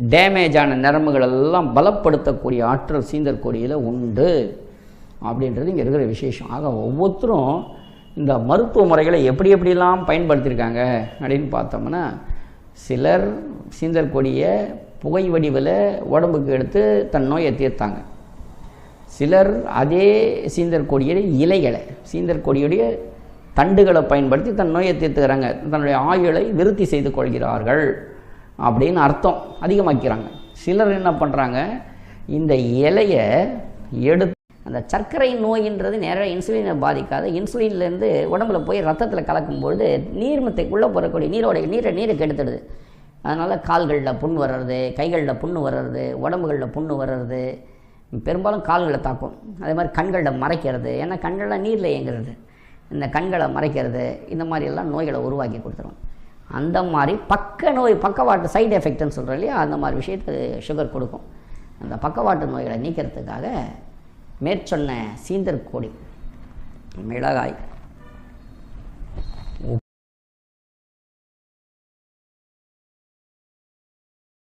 டேமேஜான நரம்புகள் எல்லாம் பலப்படுத்தக்கூடிய ஆற்றல் சீந்தர் கொடியில் உண்டு. அப்படின்றது இங்கே இருக்கிற விசேஷம். ஆக ஒவ்வொருத்தரும் இந்த மருத்துவ முறைகளை எப்படி எப்படிலாம் பயன்படுத்தியிருக்காங்க அப்படின்னு பார்த்தோம்னா சிலர் சீந்தர் கொடியை புகை வடிவில் உடம்புக்கு எடுத்து தன் நோயை தீர்த்தாங்க. சிலர் அதே சீந்தர் கொடியுடைய இலைகளை சீந்தர் கொடியுடைய தண்டுகளை பயன்படுத்தி தன் நோயை தீர்த்துக்கிறாங்க. தன்னுடைய ஆயுளை விருத்தி செய்து கொள்கிறார்கள். அப்படின்னு அர்த்தம் அதிகமாக்கிறாங்க. சிலர் என்ன பண்ணுறாங்க இந்த இலையை எடுத்து அந்த சர்க்கரை நோயின்றது நேராக இன்சுலினை பாதிக்காத. இன்சுலின்லேருந்து உடம்புல போய் ரத்தத்தில் கலக்கும்பொழுது நீர்மத்தைக்குள்ளே போகிறக்கூடிய நீரோட நீரை நீரை கெடுத்துடுது. அதனால் கால்களில் புண் வர்றது கைகளில் புண்ணு வர்றது உடம்புகளில் புண்ணு வர்றது பெரும்பாலும் கால்களை தாக்கும். அதே மாதிரி கண்களில் மறைக்கிறது. ஏன்னா கண்களில் நீரில் இயங்குறது. இந்த கண்களை மறைக்கிறது இந்த மாதிரி எல்லாம் நோய்களை உருவாக்கி கொடுத்துரும். அந்த மாதிரி பக்க நோய் பக்கவாட்டு சைடு எஃபெக்ட்னு சொல்கிறோம் இல்லையா? அந்த மாதிரி விஷயத்துக்கு சுகர் கொடுக்கும். அந்த பக்கவாட்டு நோய்களை நீக்கிறதுக்காக மேற்சொன்ன சீந்தர் கொடி மிளகாய்